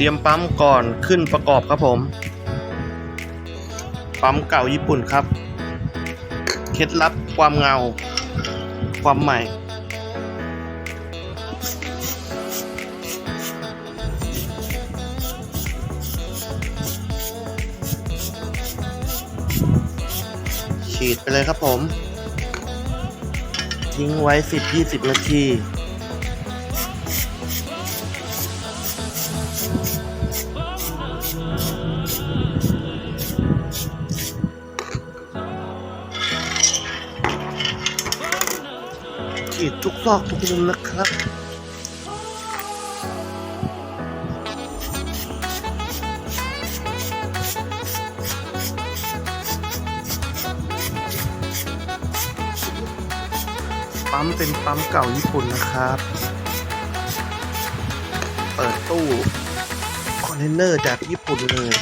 เตรียมปั๊มก่อนขึ้นประกอบครับผม ปั๊มเก่าญี่ปุ่นครับ เคล็ดลับความเงา ความใหม่ ฉีดไปเลยครับผม ทิ้งไว้ 10-20 นาที ฉีดทุกซอกทุกมุมนะครับปั๊มเป็นปั๊มเก่าญี่ปุ่นนะครับ เปิดตู้ เทนเนอร์จากญี่ปุ่นเลย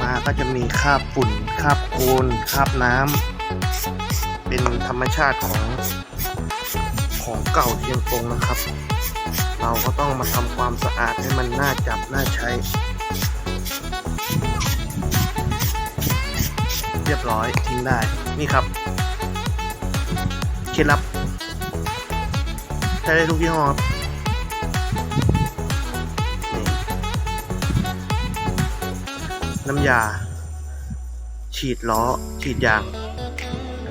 มาก็จะมีคราบฝุ่นคราบโคลนคราบน้ำเป็นธรรมชาติของของเก่าเชียงกงนะครับ เราก็ต้องมาทำความสะอาดให้มันน่าจับน่าใช้ เรียบร้อยทิ้งได้นี่ครับเคล็ดลับใช้ได้ทุกยี่ห้อครับ น้ำยา ฉีดล้อ ฉีดยาง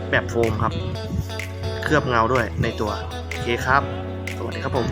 แบบโฟมครับ เคลือบเงาด้วยในตัว โอเคครับ สวัสดีครับผม